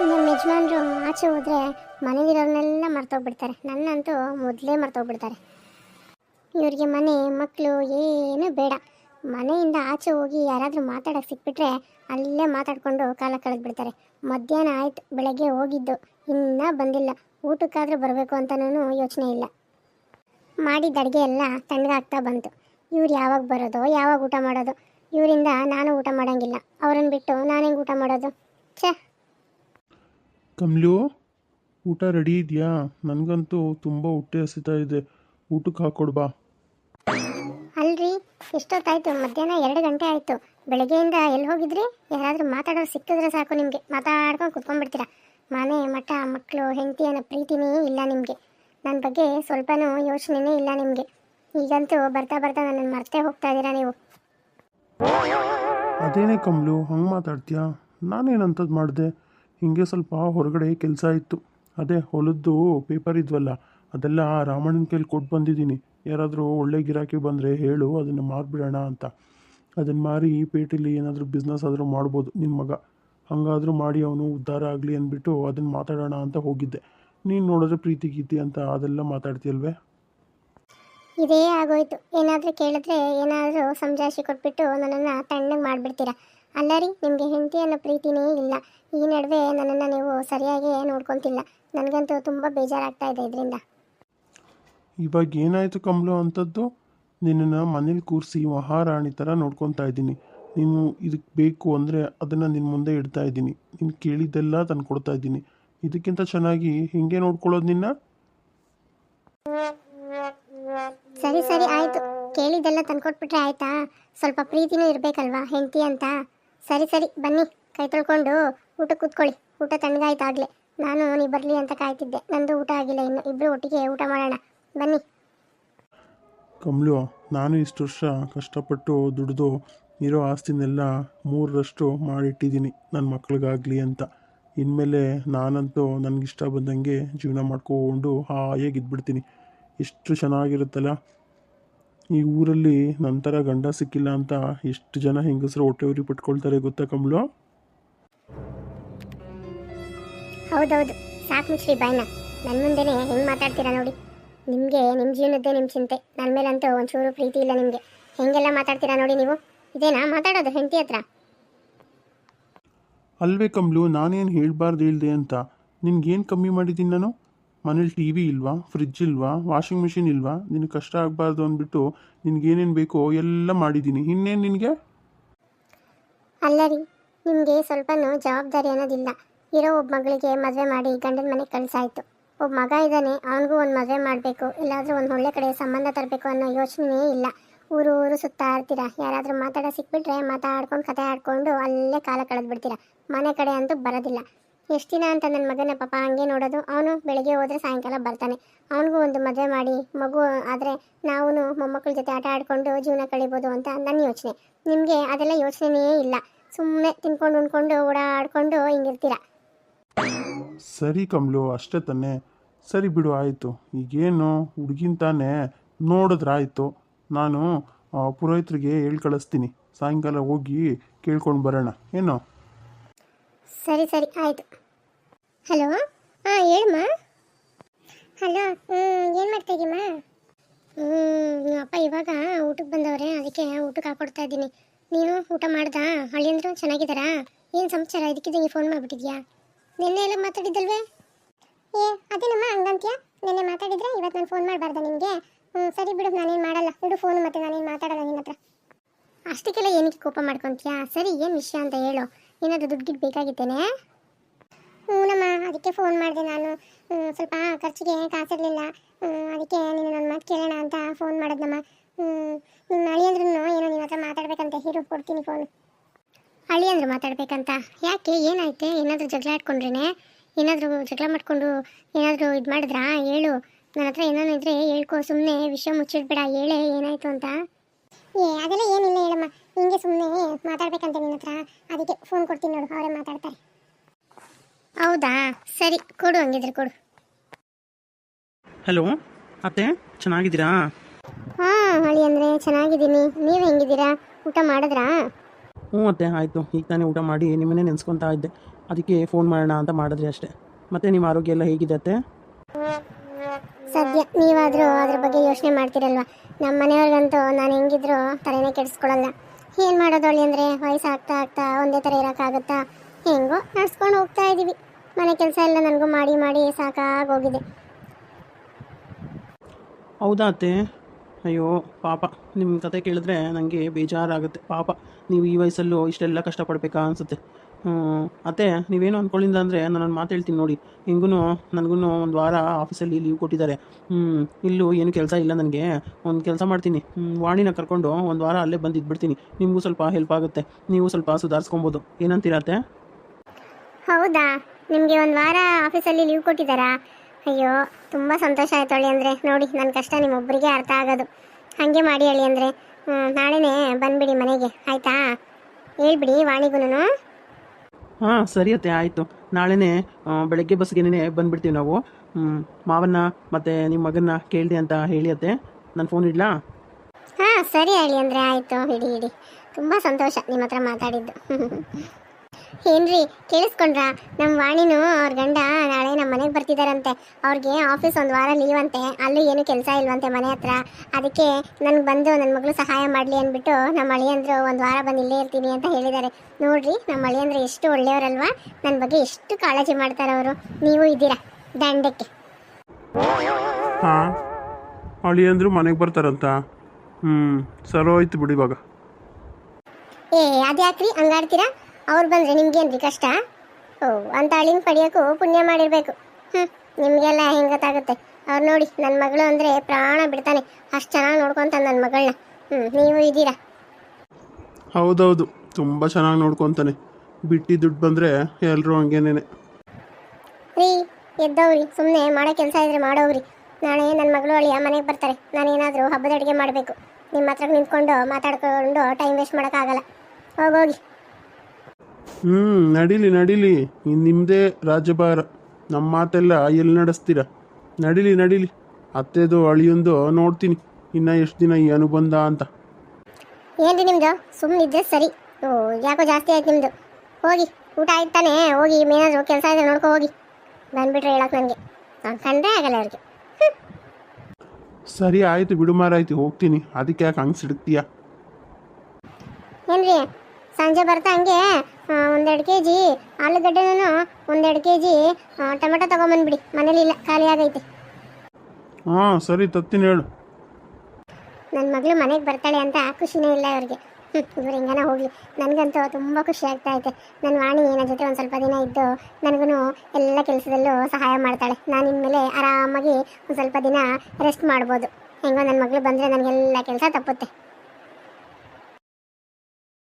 ನಮ್ಮ ಯಜಮಾನ್ರು ಆಚೆ ಹೋದರೆ ಮನೇಲಿರೋರ್ನೆಲ್ಲ ಮರ್ತೋಗ್ಬಿಡ್ತಾರೆ. ನನ್ನಂತೂ ಮೊದಲೇ ಮರ್ತೋಗ್ಬಿಡ್ತಾರೆ. ಇವರಿಗೆ ಮನೆ ಮಕ್ಕಳು ಏನೂ ಬೇಡ. ಮನೆಯಿಂದ ಆಚೆ ಹೋಗಿ ಯಾರಾದರೂ ಮಾತಾಡೋಕೆ ಸಿಕ್ಬಿಟ್ರೆ ಅಲ್ಲೇ ಮಾತಾಡಿಕೊಂಡು ಕಾಲ ಕಳೆದ್ಬಿಡ್ತಾರೆ. ಮಧ್ಯಾಹ್ನ ಆಯ್ತು, ಬೆಳಗ್ಗೆ ಹೋಗಿದ್ದು. ಇನ್ನೂ ಬಂದಿಲ್ಲ. ಊಟಕ್ಕಾದರೂ ಬರಬೇಕು ಅಂತನೂ ಯೋಚನೆ ಇಲ್ಲ. ಮಾಡಿದ ಅಡುಗೆ ಎಲ್ಲ ತಣ್ಣಗಾಗ್ತಾ ಬಂತು. ಇವ್ರು ಯಾವಾಗ ಬರೋದು, ಯಾವಾಗ ಊಟ ಮಾಡೋದು? ಇವರಿಂದ ನಾನು ಊಟ ಮಾಡೋಂಗಿಲ್ಲ. ಅವ್ರನ್ನ ಬಿಟ್ಟು ನಾನು ಹೆಂಗೆ ಊಟ ಮಾಡೋದು? ಛೇ! ಕಮ್ಲು ಊಟ ರೆಡಿ ಇದೆಯಾ? ನನಗಂತೂ ತುಂಬ ಹೊಟ್ಟೆ ಹಸಿತಾ ಇದೆ. ಊಟಕ್ಕೆ ಹಾಕೊಡ್ಬಾ ಅಲ್ರಿ ಎಷ್ಟೊತ್ತಾಯ್ತು? ಮಧ್ಯಾಹ್ನ ಎರಡು ಗಂಟೆ ಆಯಿತು. ಬೆಳಗ್ಗೆಯಿಂದ ಎಲ್ಲಿ ಹೋಗಿದ್ರಿ? ಯಾರಾದರೂ ಮಾತಾಡೋರು ಸಿಕ್ಕಿದ್ರೆ ಸಾಕು ನಿಮಗೆ. ಮಾತಾಡ್ಕೊಂಡು ಕುತ್ಕೊಂಡ್ಬಿಡ್ತೀರಾ? ಮನೆ ಮಠ ಮಕ್ಕಳು ಹೆಂಡತಿ ಅನ್ನೋ ಪ್ರೀತಿನೇ ಇಲ್ಲ ನಿಮಗೆ. ನನ್ನ ಬಗ್ಗೆ ಸ್ವಲ್ಪನೂ ಯೋಚನೆನೇ ಇಲ್ಲ ನಿಮಗೆ. ಈಗಂತೂ ಬರ್ತಾ ಬರ್ತಾ ನನ್ನನ್ನು ಮರ್ತೇ ಹೋಗ್ತಾ ಇದ್ದೀರಾ ನೀವು? ಅದೇನೇ ಕಮ್ಲು ಹಂಗೆ ಮಾತಾಡ್ತೀಯಾ? ನಾನೇನಂತದ್ದು ಮಾಡಿದೆ? ಹಿಂಗೆ ಸ್ವಲ್ಪ ಹೊರಗಡೆ ಕೆಲಸ ಇತ್ತು. ಅದೇ ಹೊಲದ್ದು ಪೇಪರ್ ಇದ್ವಲ್ಲ, ಅದೆಲ್ಲ ರಾಮಣ್ಣನ ಕೈಲಿ ಕೊಟ್ಟು ಬಂದಿದ್ದೀನಿ. ಯಾರಾದರೂ ಒಳ್ಳೆ ಗಿರಾಕಿ ಬಂದರೆ ಹೇಳು, ಅದನ್ನು ಮಾರಿಬಿಡೋಣ ಅಂತ. ಅದನ್ನು ಮಾರಿ ಈ ಪೇಟೆಲಿ ಏನಾದರೂ ಬಿಸ್ನೆಸ್ ಆದರೂ ಮಾಡ್ಬೋದು ನಿನ್ನ ಮಗ. ಹಂಗಾದರೂ ಮಾಡಿ ಅವನು ಉದ್ಧಾರ ಆಗಲಿ ಅಂದ್ಬಿಟ್ಟು ಅದನ್ನು ಮಾತಾಡೋಣ ಅಂತ ಹೋಗಿದ್ದೆ. ನೀನು ನೋಡಿದ್ರೆ ಪ್ರೀತಿ ಗೀತಿ ಅಂತ ಅದೆಲ್ಲ ಮಾತಾಡ್ತೀಯಲ್ವೇ? ಇದೇ ಆಗೋಯ್ತು. ಏನಾದರೂ ಕೇಳಿದ್ರೆ ಏನಾದರೂ ಸಂಜಾಶಿ ಕೊಟ್ಬಿಟ್ಟು ನನ್ನನ್ನು ತಣ್ಣಗೆ ಮಾಡಿಬಿಡ್ತೀರಾ? ಅಲ್ಲ ರೀ ನಿಮಗೆ ಹೆಂಡತಿ ಅನ್ನೋ ಪ್ರೀತಿನೇ ಇಲ್ಲ. ಈ ನಡುವೆ ನನ್ನನ್ನು ನೀವು ಸರಿಯಾಗಿ ನೋಡ್ಕೊತಿಲ್ಲ. ನನಗಂತೂ ತುಂಬ ಬೇಜಾರಾಗ್ತಾ ಇದೆ ಇದರಿಂದ. ಇವಾಗ ಏನಾಯಿತು ಕಮಲು ಅಂಥದ್ದು ನಿನ್ನನ್ನು ಮನೇಲಿ ಕೂರಿಸಿ ಮಹಾರಾಣಿ ಥರ ನೋಡ್ಕೊತಾ ಇದ್ದೀನಿ. ನೀನು ಇದಕ್ಕೆ ಬೇಕು ಅಂದರೆ ಅದನ್ನು ನಿನ್ನ ಮುಂದೆ ಇಡ್ತಾ ಇದ್ದೀನಿ. ನೀನು ಕೇಳಿದ್ದೆಲ್ಲ ತಂದು ಕೊಡ್ತಾ ಇದ್ದೀನಿ. ಇದಕ್ಕಿಂತ ಚೆನ್ನಾಗಿ ಹಿಂಗೆ ನೋಡ್ಕೊಳ್ಳೋದು ನಿನ್ನ? ಸರಿ ಸರಿ ಆಯಿತು. ಕೇಳಿದ್ದೆಲ್ಲ ತಂದ್ಕೊಟ್ಬಿಟ್ರೆ ಆಯಿತಾ? ಸ್ವಲ್ಪ ಪ್ರೀತಿನೂ ಇರಬೇಕಲ್ವಾ ಹೆಂಡತಿ ಅಂತ? ಸರಿ ಸರಿ, ಬನ್ನಿ. ಕೈ ತೊಳ್ಕೊಂಡು ಊಟ ಕೂತ್ಕೊಳ್ಳಿ. ಊಟ ತಣ್ಣಗಾಯ್ತಾಗಲೇ ನಾನು, ನೀವು ಬರಲಿ ಅಂತ ಕಾಯ್ತಿದ್ದೆ. ನಂದು ಊಟ ಆಗಿಲ್ಲ ಇನ್ನು. ಇಬ್ಬರು ಒಟ್ಟಿಗೆ ಊಟ ಮಾಡೋಣ. ಬನ್ನಿ. ಕಮಲು, ನಾನು ಇಷ್ಟು ವರ್ಷ ಕಷ್ಟಪಟ್ಟು ದುಡಿದು ಇರೋ ಆಸ್ತಿನೆಲ್ಲ ಮೂರರಷ್ಟು ಮಾಡಿಟ್ಟಿದ್ದೀನಿ ನನ್ನ ಮಕ್ಳಿಗಾಗಲಿ ಅಂತ. ಇನ್ಮೇಲೆ ನಾನಂತೂ ನನಗಿಷ್ಟ ಬಂದಂಗೆ ಜೀವನ ಮಾಡ್ಕೊಂಡು ಹಾಯಾಗಿ ಇದ್ಬಿಡ್ತೀನಿ ಎಷ್ಟು ಚೆನ್ನಾಗಿರುತ್ತಲ್ಲ? ಈ ಊರಲ್ಲಿ ನಂತರ ಗಂಡ ಸಿಕ್ಕಿಲ್ಲ ಅಂತ ಎಷ್ಟು ಜನ ಹೆಂಗಸರು ಹೊಟ್ಟೆ ಉರಿ ಪಟ್ಕೊಳ್ತಾರೆ ಗೊತ್ತಾ ಕಮಲು? ಹೌದೌದು. ಸಾಕು ಮುಚ್ಚ್ರಿ ಬಾಯ್ನ. ನನ್ನ ಮುಂದೆನೆ ಹೆಂಗೆ ಮಾತಾಡ್ತೀರಾ ನೋಡಿ. ನಿಮಗೆ ನಿಮ್ಮ ಜೀವನದ್ದೇ ನಿಮ್ಮ ಚಿಂತೆ. ನನ್ನ ಮೇಲಂತೂ ಒಂಚೂರು ಪ್ರೀತಿ ಇಲ್ಲ ನಿಮಗೆ. ಹೆಂಗೆಲ್ಲ ಮಾತಾಡ್ತೀರಾ ನೋಡಿ ನೀವು? ಇದೇನಾ ಮಾತಾಡೋದು ಹೆಂಡತಿ ಹತ್ರ? ಅಲ್ವೇ ಕಮಲು ನಾನೇನು ಹೇಳಬಾರ್ದು ಇಲ್ಲದೆ ಅಂತ. ನಿನ್ಗೇನು ಕಮ್ಮಿ ಮಾಡಿದ್ದೀನಿ ನಾನು? ಮನೇಲಿ ಟಿ ವಿ ಇಲ್ವಾ? ಫ್ರಿಜ್ ಇಲ್ವಾ? ವಾಷಿಂಗ್ ಮಿಷಿನ್ ಇಲ್ವಾ? ನಿನಗೆ ಕಷ್ಟ ಆಗಬಾರ್ದು ಅಂದ್ಬಿಟ್ಟು ನಿನ್ಗೇನೇನು ಬೇಕೋ ಎಲ್ಲ ಮಾಡಿದ್ದೀನಿ. ಇನ್ನೇನು ನಿನಗೆ? ಅಲ್ಲ ರೀ, ನಿಮಗೆ ಸ್ವಲ್ಪನೂ ಜವಾಬ್ದಾರಿ ಅನ್ನೋದಿಲ್ಲ. ಇರೋ ಒಬ್ಬ ಮಗಳಿಗೆ ಮದುವೆ ಮಾಡಿ ಗಂಡನ ಮನೆಗೆ ಕಳಿಸಾಯಿತು. ಒಬ್ಬ ಮಗ ಇದ್ದಾನೆ, ಅವನಿಗೂ ಒಂದು ಮದುವೆ ಮಾಡಬೇಕು. ಇಲ್ಲಾದರೂ ಒಂದು ಒಳ್ಳೆ ಕಡೆ ಸಂಬಂಧ ತರಬೇಕು ಅನ್ನೋ ಯೋಚನೆಯೇ ಇಲ್ಲ. ಊರು ಊರು ಸುತ್ತಾ ಇರ್ತೀರಾ? ಯಾರಾದರೂ ಮಾತಾಡೋ ಸಿಕ್ಬಿಟ್ರೆ ಮಾತಾಡ್ಕೊಂಡು, ಕತೆ ಆಡ್ಕೊಂಡು ಅಲ್ಲೇ ಕಾಲ ಕಳೆದ್ಬಿಡ್ತೀರಾ? ಮನೆ ಕಡೆ ಅಂತೂ ಬರೋದಿಲ್ಲ. ಎಷ್ಟು ದಿನ ಅಂತ ನನ್ನ ಮಗನ ಪಾಪ ಹಂಗೆ ನೋಡೋದು. ಅವನು ಬೆಳಗ್ಗೆ ಹೋದರೆ ಸಾಯಂಕಾಲ ಬರ್ತಾನೆ. ಅವನಿಗೂ ಒಂದು ಮದುವೆ ಮಾಡಿ, ಮಗು ಆದರೆ ನಾವು ಮೊಮ್ಮಕ್ಕಳ ಜೊತೆ ಆಟ ಆಡಿಕೊಂಡು ಜೀವನ ಕಳಿಬೋದು ಅಂತ ನನ್ನ ಯೋಚನೆ. ನಿಮಗೆ ಅದೆಲ್ಲ ಯೋಚನೆಯೇ ಇಲ್ಲ. ಸುಮ್ಮನೆ ತಿನ್ಕೊಂಡು, ಉಣ್ಕೊಂಡು, ಓಡಾಡ್ಕೊಂಡು ಹಿಂಗಿರ್ತೀರ? ಸರಿ ಕಮಲು, ಅಷ್ಟೇ ತಾನೆ. ಸರಿ ಬಿಡು, ಆಯಿತು. ಈಗೇನು ಹುಡುಗಿನ ತಾನೇ ನೋಡಿದ್ರಾಯಿತು. ನಾನು ಪುರೋಹಿತರಿಗೆ ಹೇಳಿ ಕಳಿಸ್ತೀನಿ ಸಾಯಂಕಾಲ ಹೋಗಿ ಕೇಳ್ಕೊಂಡು ಬರೋಣ. ಏನು? ಸರಿ ಸರಿ, ಆಯಿತು. ಹಲೋ ಹಾಂ, ಹೇಳಮ್ಮ. ಹಲೋ ಹ್ಞೂ ಏನು ಮಾಡ್ತಾಯಿದ್ದೀಮ್ಮ ಹ್ಞೂ ಅಪ್ಪ ಇವಾಗ ಊಟಕ್ಕೆ ಬಂದವ್ರೆ, ಅದಕ್ಕೆ ಊಟಕ್ಕೆ ಹಾಕೊಡ್ತಾ ಇದ್ದೀನಿ. ನೀನು ಊಟ ಮಾಡ್ದಾ? ಹಳ್ಳಿಯಂದ್ರು ಚೆನ್ನಾಗಿದ್ದಾರಾ? ಏನು ಸಮಾಚಾರ ಇದಕ್ಕಿದ್ದಂಗೆ ಫೋನ್ ಮಾಡಿಬಿಟ್ಟಿದ್ಯಾ? ನಿನ್ನೆ ಎಲ್ಲ ಮಾತಾಡಿದ್ದಲ್ವೇ? ಏ, ಅದೇನಮ್ಮ, ಹಂಗಂತೀಯ? ನಿನ್ನೆ ಮಾತಾಡಿದ್ರೆ ಇವತ್ತು ನಾನು ಫೋನ್ ಮಾಡಬಾರ್ದ ನಿಮಗೆ ಹ್ಞೂ ಸರಿ ಬಿಡು, ನಾನೇನು ಮಾಡಲ್ಲ. ಬಿಡು ಫೋನ್ ಮತ್ತೆ, ನಾನೇನು ಮಾತಾಡಲ್ಲ ನಿನ್ನ ಹತ್ರ. ಅಷ್ಟಕ್ಕೆಲ್ಲ ಏನಕ್ಕೆ ಕೋಪ ಮಾಡ್ಕೊತೀಯಾ? ಸರಿ, ಏನು ವಿಷಯ ಅಂತ ಹೇಳು. ಏನಾದರೂ ದುಡ್ಡು ಬೇಕಾಗಿತ್ತೇನೆ? ಹ್ಞೂನಮ್ಮ ಅದಕ್ಕೆ ಫೋನ್ ಮಾಡಿದೆ ನಾನು. ಸ್ವಲ್ಪ ಖರ್ಚಿಗೆ ಕಾಸಿರಲಿಲ್ಲ. ಅದಕ್ಕೆ ನೀನು ನನ್ನ ಮಾತು ಕೇಳೋಣ ಅಂತ ಫೋನ್ ಮಾಡಿದ್ನಮ್ಮ ನಿಮ್ಮ. ಅಳಿಯಂದ್ರೂ ಏನೋ ನಿನ್ನ ಹತ್ರ ಮಾತಾಡ್ಬೇಕಂತ ಹೀರೋ ಕೊಡ್ತೀನಿ ಫೋನ್ ಅಳಿಯಂದ್ರು ಮಾತಾಡ್ಬೇಕಂತ. ಯಾಕೆ? ಏನಾಯ್ತೆ? ಏನಾದರೂ ಜಗಳ ಆಡ್ಕೊಂಡ್ರೇನೆ? ಏನಾದರೂ ಜಗಳ ಮಾಡಿಕೊಂಡು ಏನಾದರೂ ಇದು ಮಾಡಿದ್ರಾ? ಹೇಳು. ನನ್ನ ಹತ್ರ ಇದ್ರೆ ಹೇಳ್ಕೊ. ಸುಮ್ಮನೆ ವಿಷಯ ಮುಚ್ಚಿಡ್ಬೇಡ. ಹೇಳೇ ಏನಾಯಿತು ಅಂತ. ಏ ಅದೆಲ್ಲ ಏನಿಲ್ಲ ಹೇಳಮ್ಮ. ಹಿಂಗೆ ಸುಮ್ಮನೆ ಮಾತಾಡ್ಬೇಕಂತ ನಿನ್ನ ಹತ್ರ. ಅದಕ್ಕೆ ಫೋನ್ ಕೊಡ್ತೀನಿ ನೋಡು ಅವರೇ ಮಾತಾಡ್ತಾರೆ. ಹೌದಾ? ಸರಿ ಕೊಡು ಹಂಗಿದ್ರೆ ಕೊಡು. ಹಲೋ ಅತ್ತೆ ಚೆನ್ನಾಗಿದ್ದೀರಾ? ಹಾಂ ಹಳಿ ಅಂದರೆ ಚೆನ್ನಾಗಿದ್ದೀನಿ. ನೀವು ಹೆಂಗಿದ್ದೀರಾ? ಊಟ ಮಾಡಿದ್ರಾ? ಹ್ಞೂ ಅತ್ತೆ ಆಯಿತು. ಈಗ ತಾನೇ ಊಟ ಮಾಡಿ ನಿಮ್ಮನ್ನೇ ನೆನೆಸ್ಕೊತಾ ಇದ್ದೆ. ಅದಕ್ಕೆ ಫೋನ್ ಮಾಡೋಣ ಅಂತ ಮಾಡಿದ್ರಿ ಅಷ್ಟೇ. ಮತ್ತೆ ನಿಮ್ಮ ಆರೋಗ್ಯ ಎಲ್ಲ ಹೇಗಿದೆ ಅತ್ತೆ? ಸದ್ಯ ನೀವಾದರೂ ಅದ್ರ ಬಗ್ಗೆ ಯೋಚನೆ ಮಾಡ್ತೀರಲ್ವಾ? ನಮ್ಮ ಮನೆಯವ್ರಿಗಂತೂ ನಾನು ಹೆಂಗಿದ್ರು ತಲೆನೇ ಕೆಡಿಸ್ಕೊಳಲ್ಲ. ಏನು ಮಾಡೋದು ಒಳ್ಳೆ ಅಂದರೆ ವಯಸ್ಸು ಆಗ್ತಾ ಆಗ್ತಾ ಒಂದೇ ಥರ ಇರೋಕ್ಕಾಗುತ್ತಾ? ಹೆಂಗೋ ನಡ್ಸ್ಕೊಂಡು ಹೋಗ್ತಾ ಇದ್ದೀವಿ ಮನೆ ಕೆಲಸ ಎಲ್ಲ ನನಗೂ ಮಾಡಿ ಮಾಡಿ ಸಾಕಾಗೋಗಿದೆ. ಹೌದಾ ಅತ್ತೆ? ಅಯ್ಯೋ, ಪಾಪ. ನಿಮ್ಮ ಕತೆ ಕೇಳಿದ್ರೆ ನನಗೆ ಬೇಜಾರಾಗುತ್ತೆ. ಪಾಪ, ನೀವು ಈ ವಯಸ್ಸಲ್ಲೂ ಇಷ್ಟೆಲ್ಲ ಕಷ್ಟಪಡಬೇಕಾ ಅನಿಸುತ್ತೆ. ಅತ್ತೆ, ನೀವೇನು ಅಂದ್ಕೊಳ್ಳಿಲ್ಲ ಅಂದರೆ ನಾನು ಮಾತು ಹೇಳ್ತೀನಿ ನೋಡಿ. ಹಿಂಗೂ ನನಗೂ ಒಂದು ವಾರ ಆಫೀಸಲ್ಲಿ ಲೀವ್ ಕೊಟ್ಟಿದ್ದಾರೆ. ಹ್ಞೂ ಇಲ್ಲೂ ಏನು ಕೆಲಸ ಇಲ್ಲ ನನಗೆ. ಒಂದು ಕೆಲಸ ಮಾಡ್ತೀನಿ. ವಾಣಿನ ಕರ್ಕೊಂಡು ಒಂದು ವಾರ ಅಲ್ಲೇ ಬಂದು ಇದ್ಬಿಡ್ತೀನಿ. ನಿಮಗೂ ಸ್ವಲ್ಪ ಹೆಲ್ಪ್ ಆಗುತ್ತೆ. ನೀವು ಸ್ವಲ್ಪ ಸುಧಾರಿಸ್ಕೊಬೋದು. ಏನಂತೀರಾ ಅತ್ತೆ? ಹೌದಾ? ನಿಮಗೆ ಒಂದು ವಾರ ಆಫೀಸಲ್ಲಿ ಲೀವ್ ಕೊಟ್ಟಿದ್ದಾರಾ? ಅಯ್ಯೋ, ತುಂಬ ಸಂತೋಷ ಆಯ್ತು ಅಳಿ ಅಂದರೆ. ನೋಡಿ ನನ್ನ ಕಷ್ಟ ನಿಮ್ಮೊಬ್ಬರಿಗೆ ಅರ್ಥ ಆಗೋದು. ಹಾಗೆ ಮಾಡಿ ಅಳಿ ಅಂದರೆ. ನಾಳೆನೇ ಬಂದುಬಿಡಿ ಮನೆಗೆ. ಆಯಿತಾ? ಹೇಳ್ಬಿಡಿ ವಾಣಿಗೂ ಹಾಂ, ಸರಿ ಅತ್ತೆ, ಆಯಿತು. ನಾಳೆನೇ ಬೆಳಗ್ಗೆ ಬಸ್ಗೆನೇ ಬಂದುಬಿಡ್ತೀವಿ ನಾವು. ಮಾವನ್ನ ಮತ್ತು ನಿಮ್ಮ ಮಗನ್ನ ಕೇಳಿದೆ ಅಂತ ಹೇಳಿ ಅತ್ತೆ. ನಾನು ಫೋನ್ ಇಡ್ಲಾ? ಹಾಂ, ಸರಿ ಹೇಳಿ ಅಂದರೆ ಆಯಿತು. ಹಿಡಿ ಹಿಡಿ ತುಂಬ ಸಂತೋಷ ನಿಮ್ಮ ಹತ್ರ ಮಾತಾಡಿದ್ದು. ಏನ್ರಿ ಕೇಳಿಸ್ಕೊಂಡ್ರ? ನಮ್ಮ ವಾಣಿನೂ ಅವ್ರ ಗಂಡ ನಾಳೆ ನಮ್ಮ ಮನೆಗೆ ಬರ್ತಿದ್ದಾರಂತೆ ಅವ್ರಿಗೆ ಆಫೀಸ್ ಒಂದು ವಾರ ಲೀವ್ ಅಂತೆ. ಅಲ್ಲೂ ಏನು ಕೆಲಸ ಇಲ್ವಂತೆ ಮನೆ ಹತ್ರ. ಅದಕ್ಕೆ ನನಗೆ ಬಂದು ನನ್ನ ಮಗಳು ಸಹಾಯ ಮಾಡಲಿ ಅಂದ್ಬಿಟ್ಟು ನಮ್ಮ ಅಳಿಯಂದ್ರು ಒಂದು ವಾರ ಬಂದು ಇಲ್ಲೇ ಇರ್ತೀನಿ ಅಂತ ಹೇಳಿದ್ದಾರೆ ನೋಡ್ರಿ ನಮ್ಮ ಅಳಿಯಂದ್ರು ಎಷ್ಟು ಒಳ್ಳೆಯವರಲ್ವಾ? ನನ್ನ ಬಗ್ಗೆ ಎಷ್ಟು ಕಾಳಜಿ ಮಾಡ್ತಾರೆ ಅವರು. ನೀವು ಇದ್ದೀರಾ ದಂಡಕ್ಕೆ? ಹಾಂ? ಅಳಿಯಂದ್ರು ಮನೆಗೆ ಬರ್ತಾರಂತ? ಹ್ಞೂ ಸರೋಯ್ತು ಬಿಡಿ ಇವಾಗ. ಏ ಅದ್ಯಾಕ್ರಿ? ಹಂಗಾಡ್ತೀರಾ? ಅವ್ರು ಬಂದ್ರೆ ನಿಮ್ಗೇನ್ರಿ ಕಷ್ಟ? ಓ ಅಂತ ಅಳಿಂಗ್ ಪಡಿಯೋಕ್ಕೂ ಪುಣ್ಯ ಮಾಡಿರಬೇಕು. ಹ್ಞೂ ನಿಮಗೆಲ್ಲ ಹೆಂಗೆ ಗೊತ್ತಾಗುತ್ತೆ? ಅವ್ರು ನೋಡಿ ನನ್ನ ಮಗಳು ಅಂದರೆ ಪ್ರಾಣ ಬಿಡ್ತಾನೆ. ಅಷ್ಟು ಚೆನ್ನಾಗಿ ನೋಡ್ಕೊಂತಾನೆ ನನ್ನ ಮಗಳನ್ನ ಹ್ಞೂ ನೀವು ಇದ್ದೀರಾ? ಹೌದೌದು ತುಂಬ ಚೆನ್ನಾಗಿ ನೋಡ್ಕೊತಾನೆ. ಬಿಟ್ಟಿ ದುಡ್ಡು ಬಂದರೆ ಎಲ್ಲರೂ ಹಂಗೇನೇನೆ. ರೀ ಎದ್ದವ್ರಿ ಸುಮ್ಮನೆ ಮಾಡೋ ಕೆಲಸ ಇದ್ರೆ ಮಾಡೋವ್ರಿ ನಾಳೆ ನನ್ನ ಮಗಳು ಅಳಿಯ ಮನೆಗೆ ಬರ್ತಾರೆ. ನಾನೇನಾದರೂ ಹಬ್ಬದ ಅಡುಗೆ ಮಾಡಬೇಕು. ನಿಮ್ಮ ಹತ್ರ ನಿಂತ್ಕೊಂಡು ಮಾತಾಡ್ಕೊಂಡು ಟೈಮ್ ವೇಸ್ಟ್ ಮಾಡೋಕ್ಕಾಗಲ್ಲ. ಹೋಗೋಗಿ ಹ್ಞೂ ನಡೀಲಿ ನಡೀಲಿ. ಇನ್ನು ನಿಮ್ಮದೇ ರಾಜಭಾರ ನಮ್ಮ ಮಾತೆಲ್ಲ ಎಲ್ಲಿ ನಡೆಸ್ತೀರ? ನಡೀಲಿ ನಡೀಲಿ. ಅತ್ತೆದು ಅಳಿಯೊಂದು ನೋಡ್ತೀನಿ. ಇನ್ನ ಎಷ್ಟು ದಿನ ಈ ಅನುಬಂಧ ಅಂತ. ಏನ್ರಿ ನಿಮ್ದು? ಸುಮ್ಮನೆ ಇದ್ರೆ ಸರಿ. ಓ ಯಾಕೋ ಜಾಸ್ತಿ ಆಯ್ತು ನಿಮ್ದು? ಹೋಗಿ ಊಟ ಆಯ್ತಾನೆ ತಾನೇ? ಹೋಗಿ ಮೇನಾದ್ರು ಕೆಲಸ ಇದೆ ನೋಡ್ಕೊ ಹೋಗಿ. ಬಂದ್ಬಿಟ್ರೆ ಹೇಳಕ್ ನನಗೆ ನಾನು ಕಂಡ್ರೆ ಆಗಲ್ಲ ಅವ್ರಿಗೆ. ಸರಿ ಆಯಿತು ಬಿಡು ಮಾರಾಯ್ತು ಹೋಗ್ತೀನಿ. ಅದಕ್ಕೆ ಯಾಕೆ ಹಂಗೆ ಸಿಡುಕ್ತೀಯ ಏನ್ರಿ ಸಂಜೆ ಬರ್ತಾ ಹಂಗೆ ಒಂದೆರಡು ಕೆ ಜಿ ಆಲೂಗಡ್ಡೆನೂ ಒಂದೆರಡು ಕೆ ಜಿ ಟೊಮೆಟೊ ತಗೊಂಬಂದ್ಬಿಡಿ. ಮನೇಲಿ ಇಲ್ಲ ಖಾಲಿ ಆಗೈತೆ. ಹಾಂ ಸರಿ ತತ್ತಿನ ಹೇಳು. ನನ್ನ ಮಗಳು ಮನೆಗೆ ಬರ್ತಾಳೆ ಅಂತ ಖುಷಿನೇ ಇಲ್ಲ ಇವ್ರಿಗೆ. ಇವ್ರು ಹೆಂಗನ ಹೋಗಲಿ. ನನಗಂತೂ ತುಂಬ ಖುಷಿ ಆಗ್ತಾ ಐತೆ ನನ್ನ ವಾಣಿ ನನ್ನ ಜೊತೆ ಒಂದು ಸ್ವಲ್ಪ ದಿನ ಇದ್ದು ನನಗೂ ಎಲ್ಲ ಕೆಲಸದಲ್ಲೂ ಸಹಾಯ ಮಾಡ್ತಾಳೆ. ನಾನು ಇನ್ಮೇಲೆ ಆರಾಮಾಗಿ ಒಂದು ಸ್ವಲ್ಪ ದಿನ ರೆಸ್ಟ್ ಮಾಡ್ಬೋದು. ಹೆಂಗೋ ನನ್ನ ಮಗಳು ಬಂದರೆ ನನಗೆಲ್ಲ ಕೆಲಸ ತಪ್ಪುತ್ತೆ.